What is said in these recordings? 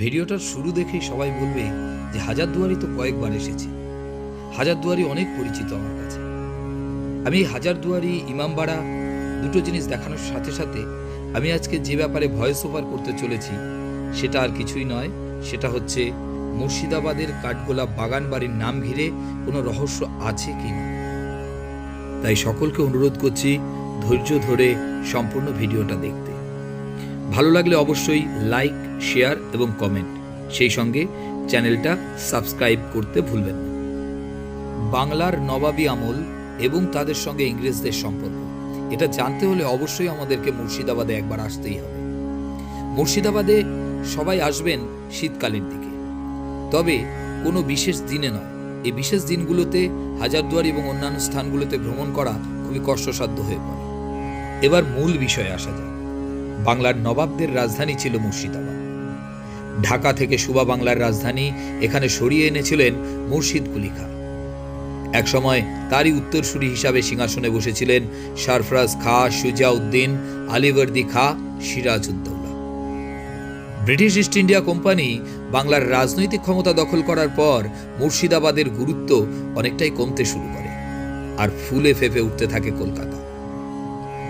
ভিডিওটার শুরু দেখেই সবাই বলবে যে হাজারদুয়ারি তো কয়েকবার এসেছি। হাজারদুয়ারি অনেক পরিচিত আমার কাছে। আমি এই হাজারদুয়ারি, ইমামবাড়া দুটো জিনিস দেখানোর সাথে সাথে আমি আজকে যে ব্যাপারে ভয়েস ওভার করতে চলেছি সেটা আর কিছুই নয়, সেটা হচ্ছে মুর্শিদাবাদের কাঠগোলা বাগান বাড়ির নাম ঘিরে কোনো রহস্য আছে কি না। তাই সকলকে অনুরোধ করছি ধৈর্য ধরে সম্পূর্ণ ভিডিওটা দেখতে। ভালো লাগলে অবশ্যই লাইক শেয়ার এবং কমেন্ট সেই সঙ্গে চ্যানেলটা সাবস্ক্রাইব করতে ভুলবেন না। বাংলার নবাবী আমল এবং তাদের সঙ্গে ইংরেজদের সম্পর্ক। এটা জানতে হলে অবশ্যই আমাদেরকে মুর্শিদাবাদে একবার আসতেই হবে। মুর্শিদাবাদে সবাই আসবেন শীতকালের দিকে। তবে কোনো বিশেষ দিনে নয়। এই বিশেষ দিনগুলোতে হাজারদুয়ারি এবং অন্যান্য স্থানগুলোতে ভ্রমণ করা খুবই কষ্টসাধ্য হয়ে পড়ে। এবার মূল বিষয়ে আসা যায় বাংলার নবাবদের রাজধানী ছিল মুর্শিদাবাদ। ঢাকা থেকে সুবা বাংলার রাজধানী এখানে সরিয়ে এনেছিলেন মুর্শিদ কুলি খাঁ একসময় তারই উত্তরসূরি হিসাবে সিংহাসনে বসেছিলেন Sarfaraz Khan, Sujauddin, Alivardi Khan, Sirajuddaula. British East India Company বাংলার রাজনৈতিক ক্ষমতা দখল করার পর মুর্শিদাবাদের গুরুত্ব অনেকটাই কমতে শুরু করে, আর ফুলে ফেপে উঠতে থাকে কলকাতা।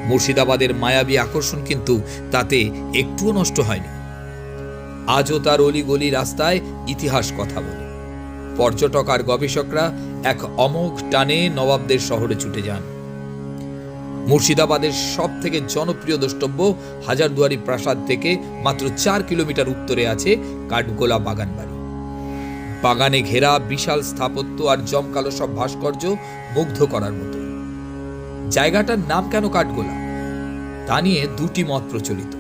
মুর্শিদাবাদের মায়াবী আকর্ষণ কিন্তু তাতে একটুও নষ্ট হয়নি। আজও তার অলিগলি রাস্তায় ইতিহাস কথা বলে। পর্যটক আর গবেষকরা এক অমোঘ টানে নবাবদের শহরে ছুটে যান। মুর্শিদাবাদের সব থেকে জনপ্রিয় দ্রষ্টব্য হাজারদুয়ারি প্রাসাদ থেকে মাত্র চার কিলোমিটার উত্তরে আছে কাঠগোলা বাগান বাড়ি বাগানে ঘেরা বিশাল স্থাপত্য আর জমকালো সব ভাস্কর্য মুগ্ধ করার মতো। জায়গাটার নাম কেন কাঠগোলা? তা নিয়ে দুটি মত প্রচলিত।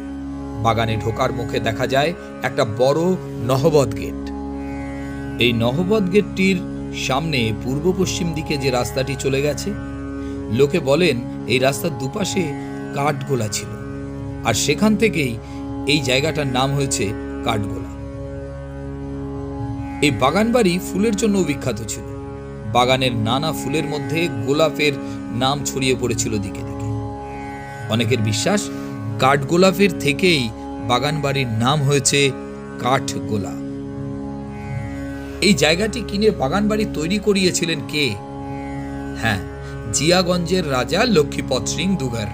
বাগানে ঢোকার মুখে দেখা যায় একটা বড় নহবত গেট। এই নহবত গেটটির সামনে পূর্ব পশ্চিম দিকে যে রাস্তাটি চলে গেছে, লোকে বলেন এই রাস্তার দুপাশে কাঠগোলা ছিল। আর সেখান থেকেই এই জায়গাটার নাম হয়েছে কাঠগোলা। এই বাগান বাড়ি ফুলের জন্য বিখ্যাত ছিল। বাগানের নানা ফুলের মধ্যে গোলাপের নাম ছড়িয়ে পড়েছিল দিকে দিকে। অনেকের বিশ্বাস, কাঠগোলাপের থেকেই বাগান বাড়ির নাম হয়েছে কাঠগোলা এই জায়গাটি কিনে বাগান বাড়ি তৈরি করিয়েছিলেন কে? হ্যাঁ জিয়াগঞ্জের রাজা লক্ষ্মীপথ সিং দুগার।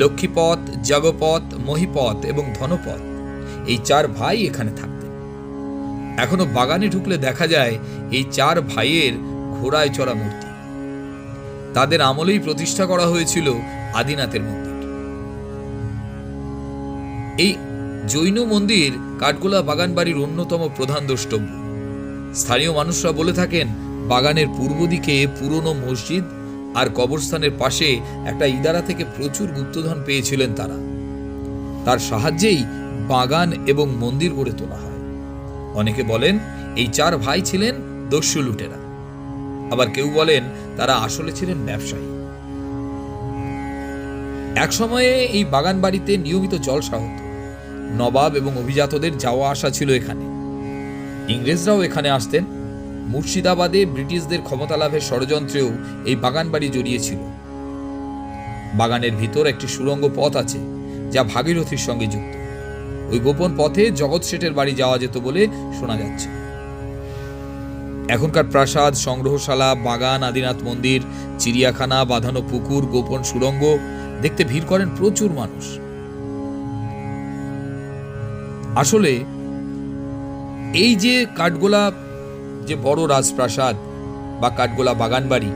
লক্ষ্মীপথ জগপথ মহিপদ এবং ধনপথ এই চার ভাই এখানে থাকতেন। এখনও বাগানে ঢুকলে দেখা যায় এই চার ভাইয়ের ঘোড়ায় চড়া মূর্তি। তাদের আমলেই প্রতিষ্ঠা করা হয়েছিল আদিনাথের মন্দির। এই জৈন মন্দির কাঠগোলা বাগান বাড়ির অন্যতম প্রধান দ্রষ্টব্য। স্থানীয় মানুষরা বলে থাকেন, বাগানের পূর্ব দিকে পুরনো মসজিদ আর কবরস্থানের পাশে একটা ইদারা থেকে প্রচুর গুপ্তধন পেয়েছিলেন তারা। তার সাহায্যেই বাগান এবং মন্দির গড়ে তোলা হয়। অনেকে বলেন, এই চার ভাই ছিলেন দস্যু লুটেরা। আবার কেউ বলেন, তারা আসলে ছিলেন ব্যবসায়ী। এক সময়ে এই বাগান বাড়িতে নিয়মিত জলসা হতো। নবাব এবং অভিজাতদের যাওয়া আসা ছিল এখানে। ইংরেজরাও এখানে আসতেন। মুর্শিদাবাদে ব্রিটিশদের ক্ষমতা লাভের ষড়যন্ত্রেও এই বাগান বাড়ি জড়িয়েছিল। বাগানের ভিতর একটি সুড়ঙ্গ পথ আছে, যা ভাগীরথীর সঙ্গে যুক্ত। ওই গোপন পথে জগৎ শেঠের বাড়ি যাওয়া যেত বলে শোনা যাচ্ছে। এখনকার প্রাসাদ, সংগ্রহশালা, বাগান, আদিনাথ মন্দির, চিড়িয়াখানা, বাঁধানো পুকুর, গোপন সুড়ঙ্গ, দেখতে ভিড় করেন প্রচুর মানুষ। আসলে এই যে কাঠগোলা, যে বড় রাজপ্রাসাদ বা কাঠগোলা বাগান বাড়ি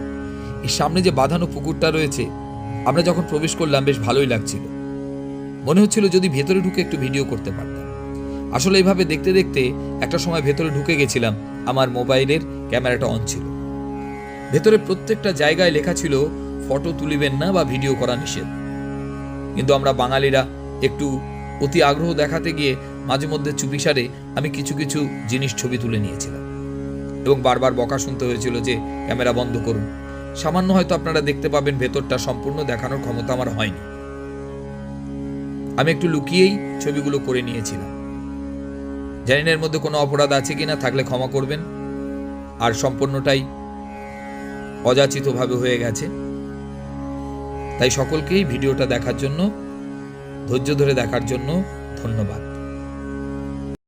এর সামনে যে বাঁধানো পুকুরটা রয়েছে, আমরা যখন প্রবেশ করলাম, বেশ ভালোই লাগছিল। মনে হচ্ছিল যদি ভেতরে ঢুকে একটু ভিডিও করতে পারতাম। আসলে এইভাবে দেখতে দেখতে একটা সময় ভেতরে ঢুকে গেছিলাম, আমার মোবাইলের ক্যামেরাটা অন ছিল। ভেতরে প্রত্যেকটা জায়গায় লেখা ছিল, ফটো তুলিবেন না বা ভিডিও করা নিষেধ। কিন্তু আমরা বাঙালিরা একটু অতি আগ্রহ দেখাতে গিয়ে মাঝে মধ্যে চুপিসারে আমি কিছু কিছু জিনিস ছবি তুলে নিয়েছিলাম। এবং বারবার বকা শুনতে হয়েছিল যে, ক্যামেরা বন্ধ করুন। সামান্য হয়তো আপনারা দেখতে পাবেন ভেতরটা সম্পূর্ণ দেখানোর ক্ষমতা আমার হয়নি। আমি একটু লুকিয়েই ছবিগুলো করে নিয়েছিলাম। জানি না এর মধ্যে কোনো অপরাধ আছে কিনা, থাকলে ক্ষমা করবেন। আর সম্পূর্ণটাই অযাচিতভাবে হয়ে গেছে। তাই সকলকেই ভিডিওটা দেখার জন্য, ধৈর্য ধরে দেখার জন্য ধন্যবাদ।